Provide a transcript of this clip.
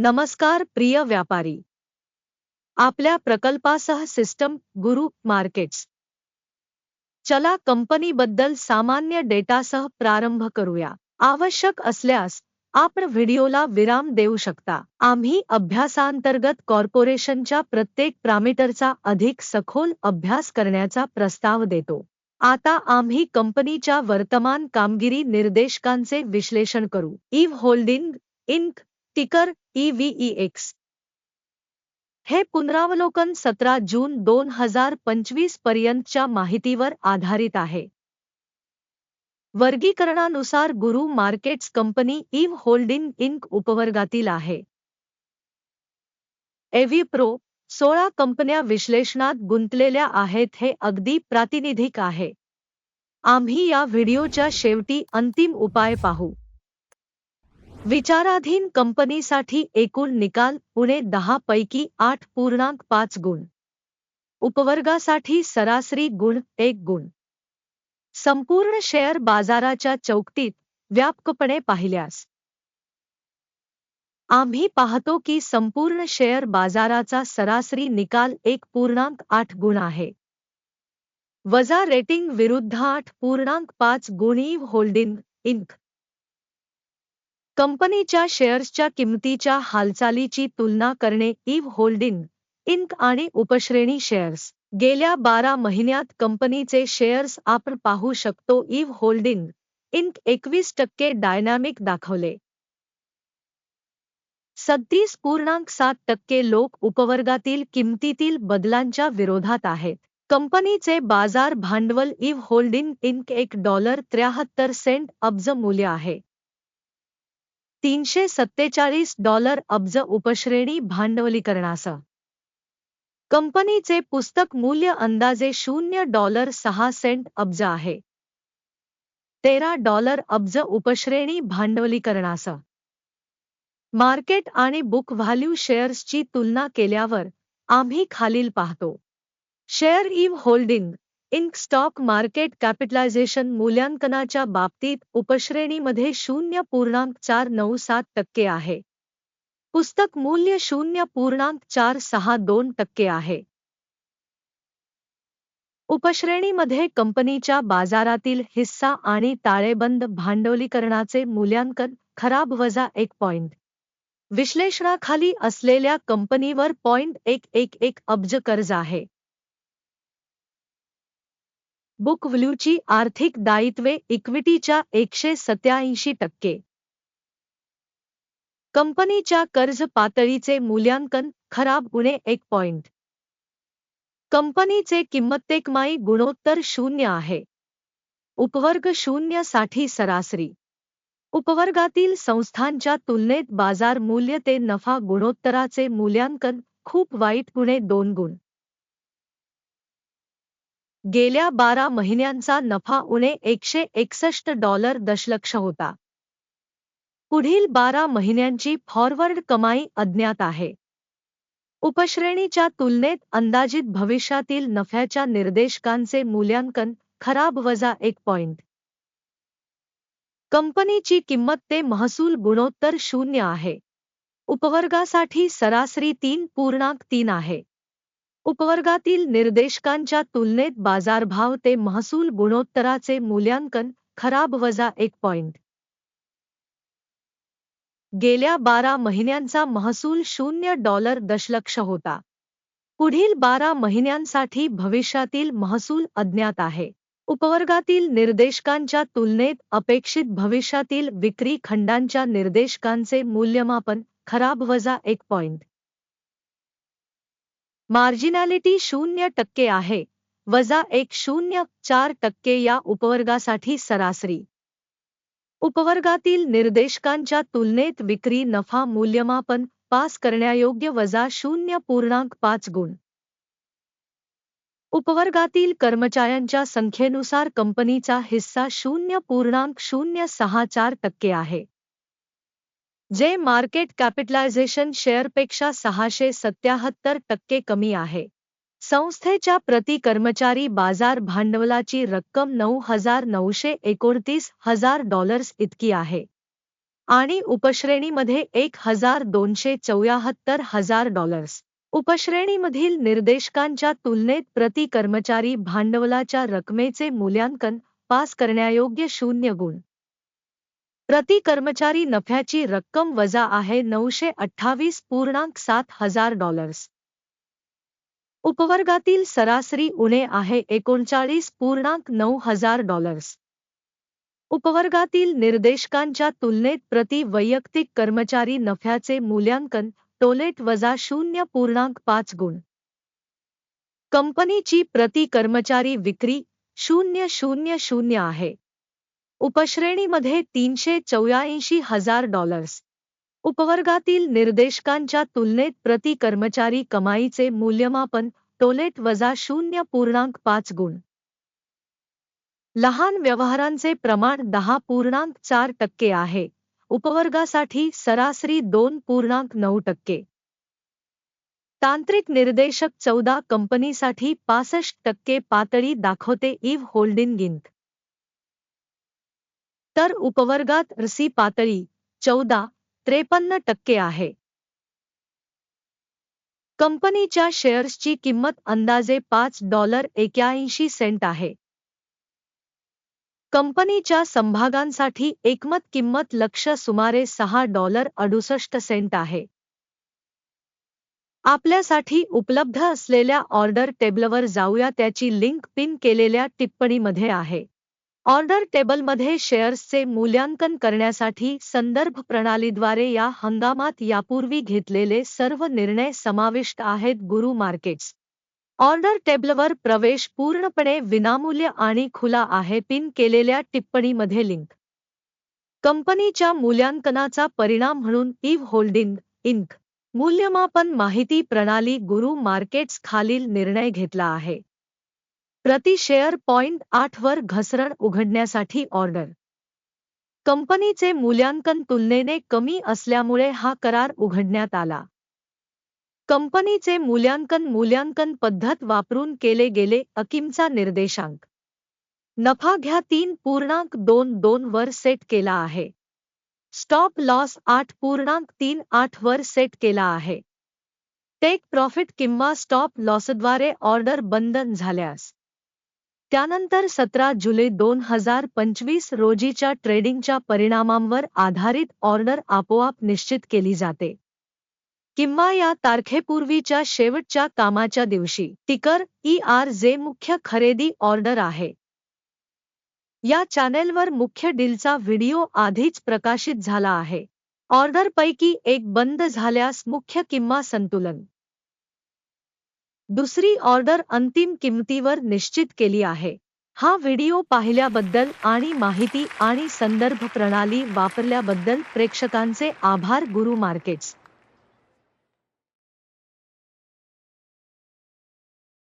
नमस्कार प्रिय व्यापारी. आपल्या प्रकल्पासह सिस्टम गुरु मार्केट्स. चला कंपनीबद्दल सामान्य डेटासह प्रारंभ करूया. आवश्यक असल्यास आपण व्हिडिओला विराम देऊ शकता. आम्ही अभ्यासांतर्गत कॉर्पोरेशनच्या प्रत्येक प्रामीटरचा अधिक सखोल अभ्यास करण्याचा प्रस्ताव देतो. आता आम्ही कंपनीच्या वर्तमान कामगिरी निर्देशकांचे विश्लेषण करू. इव्ह होल्डिंग इंक टिकर ईव्हीईएक्स हे पुनरावलोकन सतरा जून दोन हजार पंचवीस पर्यंतच्या माहितीवर आधारित आहे. वर्गीकरणानुसार गुरु markets company Eve holding Inc उपवर्गातील आहे. एव्ही प्रो सोळा कंपन्या विश्लेषणात गुंतलेल्या आहेत हे अगदी प्रातिनिधिक आहे. आम्ही या व्हिडिओच्या शेवटी अंतिम उपाय पाहू. विचाराधीन कंपनीसाठी एकूण निकाल उणे दहा पैकी आठ पूर्णांक पाच गुण. उपवर्गासाठी सरासरी गुण एक गुण. संपूर्ण शेअर बाजाराच्या चौकटीत व्यापकपणे पाहिल्यास. आम्ही पाहतो की संपूर्ण शेअर बाजाराचा सरासरी निकाल एक पूर्णांक आठ गुण आहे. वजा रेटिंग विरुद्ध आठ पूर्णांक पाच गुणी होल्डिंग इंक. कंपनीच्या शेअर्सच्या किंमतीच्या हालचालीची तुलना करणे इव्ह होल्डिंग इंक आणि उपश्रेणी शेअर्स. गेल्या बारा महिन्यात कंपनीचे शेअर्स आपण पाहू शकतो इव्ह होल्डिंग इंक एकवीस टक्के डायनॅमिक दाखवले. सत्तीस पूर्णांक सात टक्के लोक उपवर्गातील किंमतीतील बदलांच्या विरोधात आहेत. कंपनीचे बाजार भांडवल इव्ह होल्डिंग इंक एक डॉलर त्र्याहत्तर सेंट अब्ज मूल्य आहे. तीनशे सत्तेचाळीस डॉलर अब्ज उपश्रेणी भांडवलीकरणासह. कंपनीचे पुस्तक मूल्य अंदाजे शून्य डॉलर सहा सेंट अब्ज आहे. तेरा डॉलर अब्ज उपश्रेणी भांडवलीकरणासह. मार्केट आणि बुक व्हॅल्यू शेअर्सची तुलना केल्यावर आम्ही खालील पाहतो. Share Eve holding Inc stock market capitalisation मूल्यांकनाच्या बाबतीत उपश्रेणीमध्ये शून्य पूर्णांक चार नऊ सात टक्के आहे. पुस्तक मूल्य शून्य पूर्णांक चार सहा दोन टक्के आहे. उपश्रेणीमध्ये कंपनीच्या बाजारातील हिस्सा आणि ताळेबंद भांडवलीकरणाचे मूल्यांकन खराब वजा एक पॉइंट. विश्लेषणाखाली असलेल्या कंपनीवर पॉइंट एक एक एक अब्ज कर्ज आहे. बुक व्हॅल्यूची आर्थिक दायित्वे इक्विटीच्या एकशे सत्याऐंशी टक्के. कंपनीच्या कर्ज पातळीचे मूल्यांकन खराब गुणे एक पॉइंट. कंपनीचे किंमतेकमाई गुणोत्तर शून्य आहे. उपवर्ग शून्यसाठी सरासरी. उपवर्गातील संस्थांच्या तुलनेत बाजार मूल्य ते नफा गुणोत्तराचे मूल्यांकन खूप वाईट गुणे दोन गुण. गेल्या बारा महिन्यांचा नफा उणे एकशे एकसष्ट डॉलर दशलक्ष होता. पुढील बारा महिन्यांची फॉरवर्ड कमाई अज्ञात आहे. उपश्रेणीच्या तुलनेत अंदाजित भविष्यातील नफ्याच्या निर्देशकांचे मूल्यांकन खराब वजा एक पॉइंट. कंपनीची किंमत ते महसूल गुणोत्तर शून्य आहे. उपवर्गासाठी सरासरी तीन पूर्णांक तीन आहे. उपवर्गातील निर्देशकांच्या तुलनेत बाजारभाव ते महसूल गुणोत्तराचे मूल्यांकन खराब वजा एक पॉइंट. गेल्या बारा महिन्यांचा महसूल शून्य डॉलर दशलक्ष होता. पुढील बारा महिन्यांसाठी भविष्यातील महसूल अज्ञात आहे. उपवर्गातील निर्देशकांच्या तुलनेत अपेक्षित भविष्यातील विक्री खंडांच्या निर्देशकांचे मूल्यमापन खराब वजा एक पॉइंट. मार्जिनॅलिटी शून्य टक्के आहे. वजा एक शून्य चार टक्के या उपवर्गासाठी सरासरी. उपवर्गातील निर्देशकांच्या तुलनेत विक्री नफा मूल्यमापन पास करण्यायोग्य वजा शून्य पूर्णांक पाच गुण. उपवर्गातील कर्मचाऱ्यांच्या संख्येनुसार कंपनीचा हिस्सा शून्य पूर्णांक शून्य सहा चार टक्के आहे. जे मार्केट कॅपिटलायझेशन शेअरपेक्षा सहाशे सत्याहत्तर टक्के कमी आहे. संस्थेच्या प्रति कर्मचारी बाजार भांडवलाची रक्कम नऊ हजार नऊशे एकोणतीस हजार डॉलर्स इतकी आहे. आणि उपश्रेणीमध्ये एक हजार दोनशे चौऱ्याहत्तर हजार डॉलर्स. उपश्रेणीमधील निर्देशकांच्या तुलनेत प्रति कर्मचारी भांडवलाच्या रकमेचे मूल्यांकन पास करण्यायोग्य शून्य गुण. प्रति कर्मचारी नफ्याची रक्कम वजा आहे नऊशे अठ्ठावीस पूर्णांक सात हजार डॉलर्स. उपवर्गातील सरासरी उणे आहे एकोणचाळीस पूर्णांक नऊ हजार डॉलर्स. उपवर्गातील निर्देशकांच्या तुलनेत प्रति वैयक्तिक कर्मचारी नफ्याचे मूल्यांकन टोलेट वजा शून्य पूर्णांक पाच गुण. कंपनीची प्रति कर्मचारी विक्री शून्य शून्य शून्य आहे. उपश्रेणीमध्ये तीनशे चौऱ्याऐंशी हजार डॉलर्स उपवर्गातील निर्देशकांच्या तुलनेत प्रति कर्मचारी कमाईचे मूल्यमापन टोलेट वजा शून्य पूर्णांक पाच गुण. लहान व्यवहारांचे प्रमाण दहा पूर्णांक चार टक्के आहे. उपवर्गासाठी सरासरी दोन पूर्णांक नऊ टक्के. तांत्रिक निर्देशक चौदा कंपनीसाठी पासष्ट टक्के पातळी दाखवते इव्ह होल्डिंग इंक तर उपवर्गात रसी पातळी चौदा त्रेपन्न टक्के आहे. कंपनीच्या शेअर्सची किंमत अंदाजे पाच डॉलर एक्याऐंशी सेंट आहे. कंपनीच्या संभागांसाठी एकमत किंमत लक्ष सुमारे सहा डॉलर अडुसष्ट सेंट आहे. आपल्यासाठी उपलब्ध असलेल्या ऑर्डर टेबलवर जाऊया त्याची लिंक पिन केलेल्या टिप्पणीमध्ये आहे. ऑर्डर टेबलमध्ये शेअर्सचे मूल्यांकन करण्यासाठी संदर्भ प्रणालीद्वारे या हंगामात यापूर्वी घेतलेले सर्व निर्णय समाविष्ट आहेत गुरु मार्केट्स. ऑर्डर टेबलवर प्रवेश पूर्णपणे विनामूल्य आणि खुला आहे पिन केलेल्या टिप्पणीमध्ये लिंक. कंपनीच्या मूल्यांकनाचा परिणाम म्हणून इव्ह होल्डिंग इंक. मूल्यमापन माहिती प्रणाली गुरु मार्केट्स खालील निर्णय घेतला आहे. प्रति शेअर पॉइंट आठवर घसरण उघडण्यासाठी ऑर्डर. कंपनीचे मूल्यांकन तुलनेने कमी असल्यामुळे हा करार उघडण्यात आला. कंपनीचे मूल्यांकन मूल्यांकन पद्धत वापरून केले गेले अकिमचा निर्देशांक. नफा घ्या तीन पूर्णांक दोन दोन वर सेट केला आहे. स्टॉप लॉस आठ पूर्णांक तीन आठ वर सेट केला आहे. टेक प्रॉफिट किंवा स्टॉप लॉसद्वारे ऑर्डर बंधन झाल्यास. त्यानंतर सतरा जुलै दोन हजार पंचवीस रोजीच्या ट्रेडिंगच्या परिणामांवर आधारित ऑर्डर आपोआप निश्चित केली जाते. किंवा या तारखेपूर्वीच्या शेवटच्या कामाच्या दिवशी टिकर ई आर जे मुख्य खरेदी ऑर्डर आहे. या चॅनेलवर मुख्य डीलचा व्हिडिओ आधीच प्रकाशित झाला आहे. ऑर्डरपैकी एक बंद झाल्यास मुख्य किंवा संतुलन दुसरी ऑर्डर अंतिम किंमतीवर निश्चित केली आहे. हा व्हिडिओ पाहिल्याबद्दल आणि माहिती आणि संदर्भ प्रणाली वापरल्याबद्दल प्रेक्षकांचे आभार गुरु मार्केट्स.